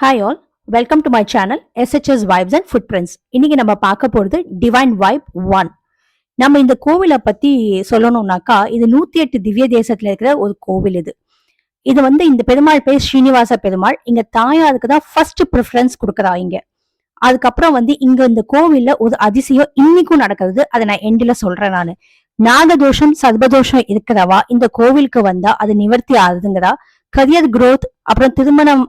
Hi all welcome to my channel SHS vibes and food prints இன்னைக்கு நம்ம பார்க்க போகிறது டிவைன் வைப் ஒன் நம்ம இந்த கோவிலை பற்றி சொல்லணும்னாக்கா இது நூற்றி எட்டு திவ்ய தேசத்தில் இருக்கிற ஒரு கோவில் இது. இது வந்து இந்த பெருமாள் பேர் ஸ்ரீனிவாச பெருமாள். இங்க தாயாருக்கு தான் ஃபர்ஸ்ட் ப்ரிஃபரன்ஸ் கொடுக்குறா அதுக்கப்புறம் வந்து இங்க இந்த கோவில்ல ஒரு அதிசயம் இன்னைக்கும் நடக்கிறது. அதை நான் எண்டில் சொல்றேன் நான். நாகதோஷம் சர்பதோஷம் இருக்கிறவா இந்த கோவிலுக்கு வந்தா அது நிவர்த்தி ஆகுதுங்கிறா. கரியர் க்ரோத் அப்புறம் திருமணம்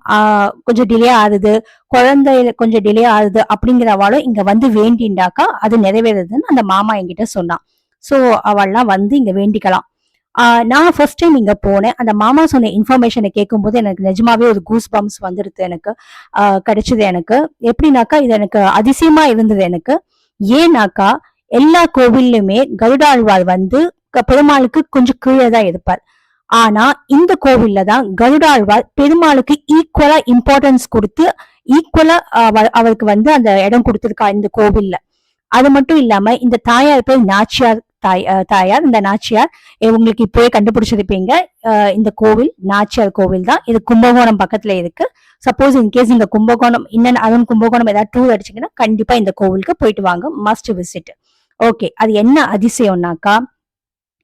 கொஞ்சம் டிலே ஆகுது குழந்தை கொஞ்சம் டிலே ஆகுது அப்படிங்கிறவாளும் இங்க வந்து வேண்டிண்டாக்கா அது நிறைவேறுதுன்னு அந்த மாமா என்கிட்ட சொன்னான். ஸோ அவள்லாம் வந்து இங்க வேண்டிக்கலாம். நான் ஃபர்ஸ்ட் டைம் இங்க போனேன். அந்த மாமா சொன்ன இன்ஃபர்மேஷனை கேட்கும்போது எனக்கு நிஜமாவே ஒரு கூஸ் பம்ப்ஸ் வந்துடுது எனக்கு கிடைச்சது எனக்கு. எப்படின்னாக்கா இது எனக்கு அதிசயமா இருந்தது எனக்கு. ஏன்னாக்கா எல்லா கோவில்லுமே கருடாழ்வார் வந்து க- பெருமாளுக்கு கொஞ்சம் கீழே தான் இருப்பார். ஆனா இந்த கோவில்ல தான் கருடாழ்வார் பெருமாளுக்கு ஈக்குவலா இம்பார்ட்டன்ஸ் கொடுத்து ஈக்குவலா அவருக்கு வந்து அந்த இடம் கொடுத்திருக்கா இந்த கோவில்ல. அது மட்டும் இல்லாம இந்த தாயார் பேர் நாச்சியார் தாய் தாயார். இந்த நாச்சியார் உங்களுக்கு இப்போவே கண்டுபிடிச்சிருப்பீங்க. இந்த கோவில் நாச்சியார் கோவில் தான் இது கும்பகோணம் பக்கத்துல இருக்கு. சப்போஸ் இன்கேஸ் இந்த கும்பகோணம் இன்னும் அருண் கும்பகோணம் ஏதாவது டூர் அடிச்சீங்கன்னா கண்டிப்பா இந்த கோவிலுக்கு போயிட்டு வாங்க. மஸ்ட் விசிட் ஓகே அது என்ன அதிசயம்னாக்கா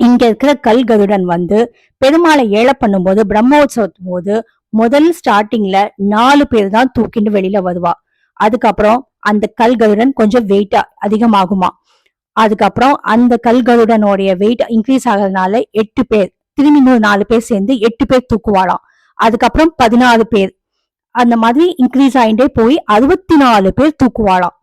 இங்க இருக்கிற கல் கருடன் வந்து பெருமாளை ஏழை பண்ணும்போது பிரம்மோற்சவத்தும் போது முதல் ஸ்டார்டிங்ல நாலு பேர் தான் தூக்கிட்டு வெளியில வருவா. அதுக்கப்புறம் அந்த கல் கருடன் கொஞ்சம் வெயிட் அதிகமாகுமா. அதுக்கப்புறம் அந்த கல் கருடனுடைய வெயிட் இன்க்ரீஸ் ஆகிறதுனால எட்டு பேர் திரும்பி இன்னொரு நாலு பேர் சேர்ந்து எட்டு பேர் தூக்குவாளாம். அதுக்கப்புறம் பதினாறு பேர். அந்த மாதிரி இன்க்ரீஸ் ஆயிட்டே போய் அறுபத்தி நாலு பேர் தூக்குவாளாம்.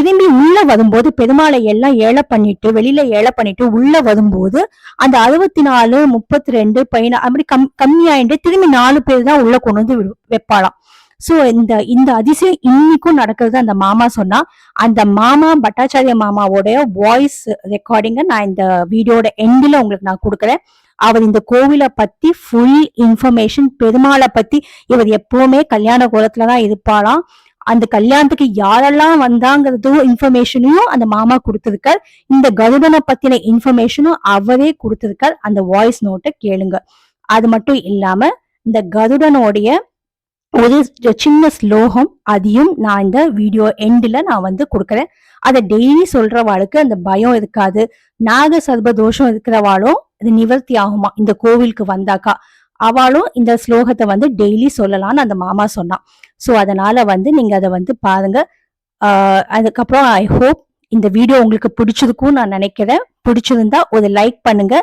திரும்பி உள்ள வரும்போது பெருமாளை எல்லாம் ஏழை பண்ணிட்டு வெளியில ஏழை பண்ணிட்டு உள்ள வரும்போது அந்த அறுபத்தி நாலு முப்பத்தி ரெண்டு பதினா அப்படி கம் கம்மியாயிட்டு திரும்பி நாலு பேர் தான் உள்ள கொண்டு வந்து வைப்பாளாம். சோ இந்த இந்த அதிசயம் இன்னைக்கும் நடக்கிறது அந்த மாமா சொன்னா அந்த மாமா பட்டாச்சாரிய மாமாவோட வாய்ஸ் ரெக்கார்டிங்க நான் இந்த வீடியோட எண்டில் உங்களுக்கு நான் கொடுக்குறேன். அவர் இந்த கோவிலை பத்தி ஃபுல் இன்ஃபர்மேஷன் பெருமாளை பத்தி இவர் எப்பவுமே கல்யாண கோலத்துல தான் இருப்பாளாம். அந்த கல்யாணத்துக்கு யாரெல்லாம் வந்தாங்கிறதும் இன்ஃபர்மேஷனையும் அந்த மாமா கொடுத்திருக்கார். இந்த கருடனை பத்தின இன்ஃபர்மேஷனும் அவரே கொடுத்திருக்கார். அந்த வாய்ஸ் நோட்டை கேளுங்க. அது மட்டும் இல்லாம இந்த கருடனுடைய ஒரு சின்ன ஸ்லோகம் அதையும் நான் இந்த வீடியோ எண்டில் நான் வந்து கொடுக்குறேன். அதை டெய்லி சொல்றவாளுக்கு அந்த பயம் இருக்காது. நாக சர்ப தோஷம் இருக்கிறவாளும் இது நிவர்த்தி ஆகுமா? இந்த கோவிலுக்கு வந்தாக்கா. அவளும் இந்த ஸ்லோகத்தை வந்து டெய்லி சொல்லலாம்னு அந்த மாமா சொன்னான் ஸோ அதனால வந்து நீங்க அதை வந்து பாருங்க. அதுக்கப்புறம் ஐ ஹோப் இந்த வீடியோ உங்களுக்கு பிடிச்சிருக்கும் நான் நினைக்கிறேன். பிடிச்சிருந்தா ஒரு லைக் பண்ணுங்க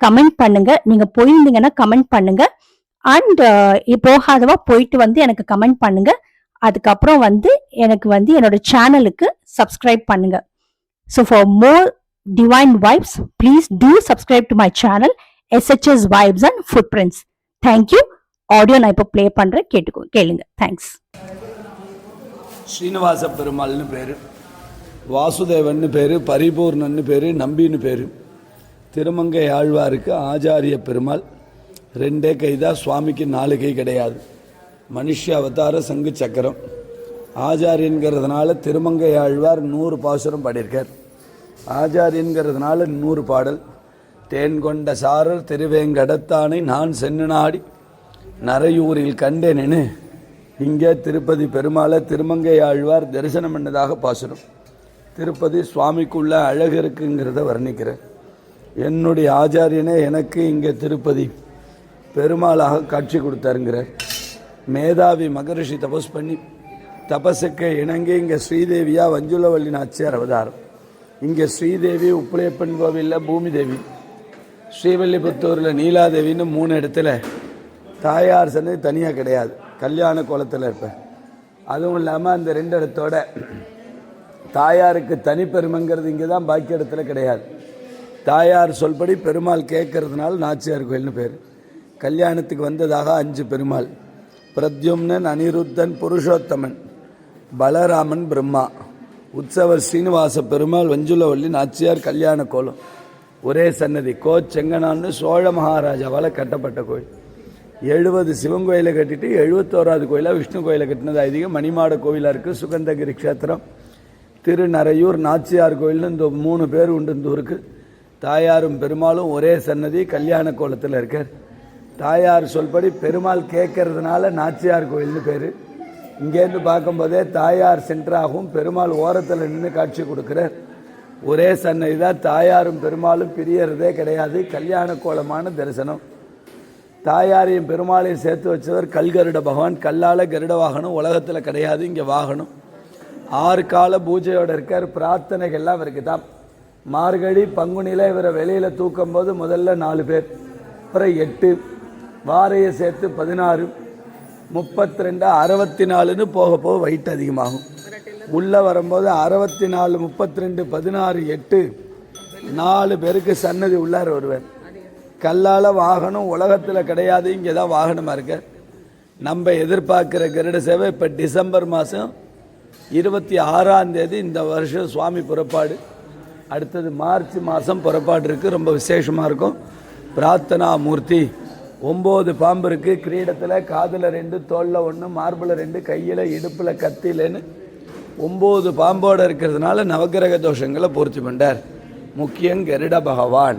கமெண்ட் பண்ணுங்க. நீங்க போயிருந்தீங்கன்னா கமெண்ட் பண்ணுங்க. அண்ட் போகாதவா போயிட்டு வந்து எனக்கு கமெண்ட் பண்ணுங்க. அதுக்கப்புறம் வந்து எனக்கு வந்து என்னோட சேனலுக்கு சப்ஸ்கிரைப் பண்ணுங்க. So for more divine vibes please do subscribe to my channel SHS vibes and food prints thank you audio நான் இப்போ ப்ளே பண்ணுறேன் கேட்டுக்கோ கேளுங்க. தேங்க்ஸ் ஸ்ரீனிவாச பெருமாள்னு பேர். வாசுதேவன்னு பேர். பரிபூர்ணன்னு பேர். நம்பின்னு பேர். திருமங்கை ஆழ்வாருக்கு ஆச்சாரிய பெருமாள். ரெண்டே கை தான் சுவாமிக்கு நாலு கை கிடையாது. மனுஷ அவதார சங்கு சக்கரம். ஆச்சாரியன்கிறதுனால திருமங்கை ஆழ்வார் நூறு பாசுரம் பாடியிருக்கார். ஆச்சாரியன்கிறதுனால நூறு பாடல். தேன் கொண்ட சாரர் திருவேங்கடத்தானை நான் சென்று நாடி நரையூரில் கண்டேனேன்னு இங்கே திருப்பதி பெருமாளை திருமங்கை ஆழ்வார் தரிசனம் பண்ணதாக பாசுரம். திருப்பதி சுவாமிக்குள்ள அழகு இருக்குங்கிறத வர்ணிக்கிறேன். என்னுடைய ஆச்சாரியனே எனக்கு இங்கே திருப்பதி பெருமாளாக காட்சி கொடுத்தாருங்கிறார். மேதாவி மகரிஷி தபஸ் பண்ணி தபஸுக்கு இணங்கி இங்கே ஸ்ரீதேவியாக வஞ்சுலவள்ளி நாச்சியார் அவதாரம். இங்கே ஸ்ரீதேவி உப்புளையப்பன் கோவிலில் பூமி தேவி. ஸ்ரீவில்லிபுத்தூரில் நீலாதேவின்னு மூணு இடத்துல தாயார் சன்னதி தனியாக கிடையாது. கல்யாண கோலத்தில் இருப்பேன் அதுவும் இல்லாமல் அந்த ரெண்டு இடத்தோட தாயாருக்கு தனிப்பெருமைங்கிறது இங்கே தான் பாக்கி இடத்துல கிடையாது. தாயார் சொல்படி பெருமாள் கேட்கறதுனால நாச்சியார் கோயில்னு பேர். கல்யாணத்துக்கு வந்ததாக அஞ்சு பெருமாள். பிரத்யும்னன் அனிருத்தன் புருஷோத்தமன் பலராமன் பிரம்மா. உற்சவர் ஸ்ரீனிவாச பெருமாள் வஞ்சுலவள்ளி நாச்சியார் கல்யாண கோலம். ஒரே சன்னதி கோ செங்கனான்னு சோழ மகாராஜாவால் கட்டப்பட்ட கோயில். எழுபது சிவன் கோயிலை கட்டிட்டு எழுபத்தோராவது கோயிலாக விஷ்ணு கோயிலை கட்டினது அதிகம் மணிமாட கோயிலாக இருக்குது சுகந்தகிரி க்ஷேத்திரம். திருநரையூர் நாச்சியார் கோயில்னு இந்த மூணு பேர் உண்டு இந்த ஊருக்கு. தாயாரும் பெருமாளும் ஒரே சன்னதி கல்யாண கோலத்தில் இருக்கார். தாயார் சொல்படி பெருமாள் கேட்கறதுனால நாச்சியார் கோயில்னு பேர். இங்கேருந்து பார்க்கும்போதே தாயார் சென்டராகவும் பெருமாள் ஓரத்தில் நின்று காட்சி கொடுக்குறார். ஒரே சன்னதி தான் தாயாரும் பெருமாளும் பிரியறதே கிடையாது. கல்யாண கோலமான தரிசனம். தாயாரையும் பெருமாளையும் சேர்த்து வச்சவர் கல்கருட பகவான். கல்லால் கருட வாகனம் உலகத்தில் கிடையாது இங்கே வாகனம். ஆறு கால பூஜையோட இருக்கார் பிரார்த்தனைகள்லாம் அவருக்கு தான். மார்கழி பங்குனியில் இவரை வெளியில் தூக்கும் போது முதல்ல நாலு பேர் அப்புறம் எட்டு. வாரையை சேர்த்து பதினாறு. முப்பத்தி ரெண்டு அறுபத்தி நாலுன்னு போக போக வெயிட் அதிகமாகும். உள்ளே வரும்போது அறுபத்தி நாலு முப்பத்தி ரெண்டு பதினாறு எட்டு நாலு பேருக்கு சன்னதி உள்ளார வருவார் கல்லால் வாகனம் உலகத்தில் கிடையாது இங்கே தான் வாகனமாக இருக்க. நம்ம எதிர்பார்க்குற கருட சேவை இப்போ டிசம்பர் மாதம் இருபத்தி ஆறாம் தேதி இந்த வருஷம் சுவாமி புறப்பாடு. அடுத்தது மார்ச் மாதம் புறப்பாடு இருக்குது ரொம்ப விசேஷமாக இருக்கும். பிரார்த்தனா மூர்த்தி ஒம்பது பாம்பு இருக்குது கிரீடத்தில் காதில் ரெண்டு தோளில் ஒன்று மார்பில் ரெண்டு கையில் இடுப்பில் கத்திலன்னு ஒம்பது பாம்போடு இருக்கிறதுனால நவக்கிரக தோஷங்களை பூர்த்தி பண்ணார் முக்கியம் கருட பகவான்.